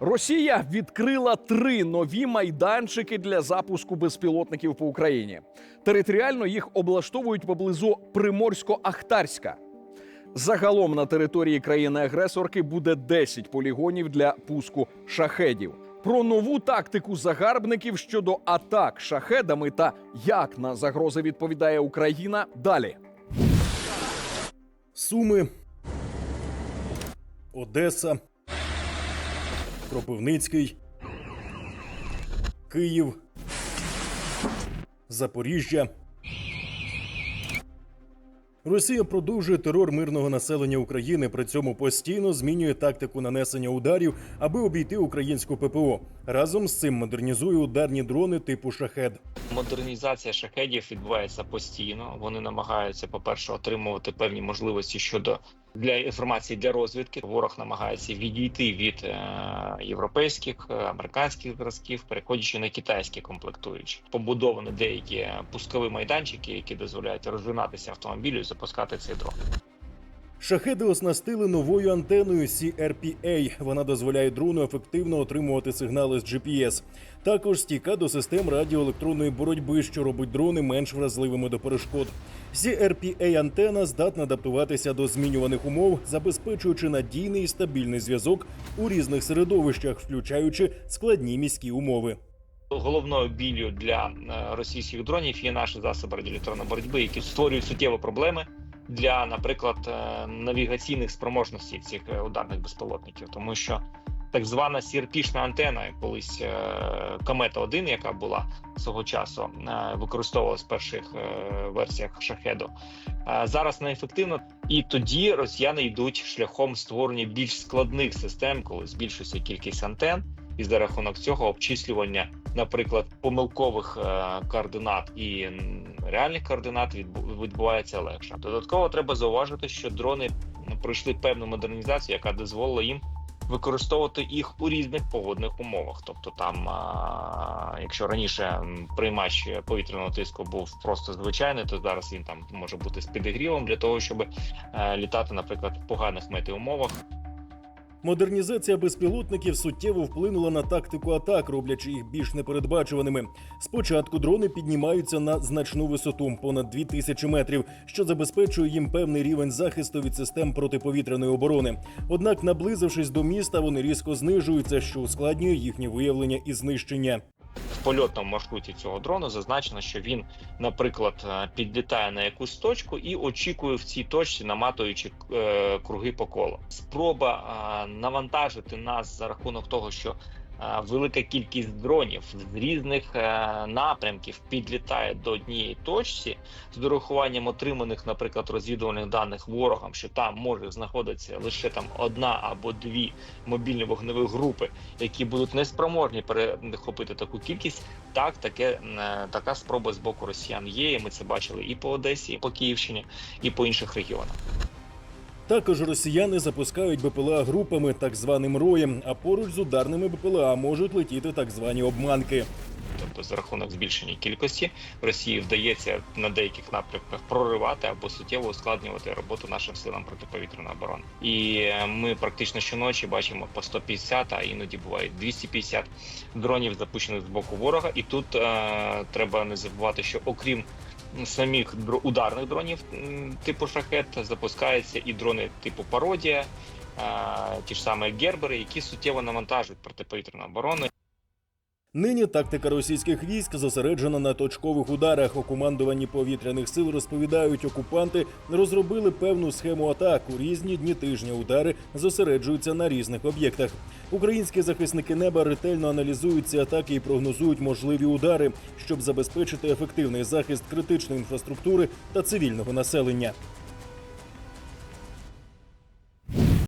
Росія відкрила три нові майданчики для запуску безпілотників по Україні. Територіально їх облаштовують поблизу Приморсько-Ахтарська. Загалом на території країни-агресорки буде 10 полігонів для пуску шахедів. Про нову тактику загарбників щодо атак шахедами та як на загрози відповідає Україна далі. Суми, Одеса, Кропивницький, Київ, Запоріжжя. Росія продовжує терор мирного населення України. При цьому постійно змінює тактику нанесення ударів, аби обійти українську ППО. Разом з цим модернізує ударні дрони типу шахед. Модернізація шахедів відбувається постійно. Вони намагаються, по-перше, отримувати певні можливості щодо для інформації для розвідки. Ворог намагається відійти від е, європейських, е, американських зразків, переходячи на китайські комплектуючі. Побудовані деякі пускові майданчики, які дозволяють розжинатися автомобілю і запускати цей дрон. Шахеди оснастили новою антеною CRPA. Вона дозволяє дрону ефективно отримувати сигнали з GPS. Також стійка до систем радіоелектронної боротьби, що робить дрони менш вразливими до перешкод. CRPA антена здатна адаптуватися до змінюваних умов, забезпечуючи надійний і стабільний зв'язок у різних середовищах, включаючи складні міські умови. Головною біллю для е, російських дронів є наші засоби радіоелектронної боротьби, які створюють суттєві проблеми для, наприклад, е, навігаційних спроможностей цих е, ударних безпілотників, тому що так звана crp антена, колись е, комета 1 яка була свого часу, використовувалась в перших версіях шахеду. Зараз неефективно, і тоді росіяни йдуть шляхом створення більш складних систем, коли збільшується кількість антен, і за рахунок цього обчислювання, наприклад, помилкових е, координат і реальних координат відбу- відбувається легше. Додатково треба зауважити, що дрони пройшли певну модернізацію, яка дозволила їм використовувати їх у різних погодних умовах. Тобто, там, а, якщо раніше приймач повітряного тиску був просто звичайний, то зараз він там може бути з підігрівом для того, щоб е, літати, наприклад, в поганих метеоумовах. Модернізація безпілотників суттєво вплинула на тактику атак, роблячи їх більш непередбачуваними. Спочатку дрони піднімаються на значну висоту понад 2000 метрів, що забезпечує їм певний рівень захисту від систем протиповітряної оборони. Однак, наблизившись до міста, вони різко знижуються, що ускладнює їхнє виявлення і знищення. Польотному маршруті цього дрону зазначено, що він, наприклад, е, підлітає на якусь точку і очікує в цій точці, наматуючи е, круги по колу. Спроба е, навантажити нас за рахунок того, що велика кількість дронів з різних е, напрямків підлітає до однієї точці з урахуванням отриманих, наприклад, розвідувальних даних ворогам, що там може знаходитися лише там одна або дві мобільні вогневі групи, які будуть неспроможні перехопити таку кількість. Так, таке е, така спроба з боку росіян є. І ми це бачили і по Одесі, і по Київщині, і по інших регіонах. Також росіяни запускають БПЛА групами, так званим роєм, а поруч з ударними БПЛА можуть летіти так звані обманки. Тобто, за рахунок збільшення кількості Росії вдається на деяких напрямках проривати або суттєво ускладнювати роботу нашим силам протиповітряної оборони. І е, ми практично щоночі бачимо по 150, а іноді буває 250 дронів запущених з боку ворога. І тут е, треба не забувати, що окрім самих ударних дронів типу шахет, запускаються і дрони типу пародія. Ті ж самі гербери, які суттєво навантажують протиповітряну оборону Нині тактика російських військ зосереджена на точкових ударах. У командуванні повітряних сил розповідають, окупанти розробили певну схему атак. У різні дні тижня удари зосереджуються на різних об'єктах. Українські захисники неба ретельно аналізують ці атаки і прогнозують можливі удари, щоб забезпечити ефективний захист критичної інфраструктури та цивільного населення.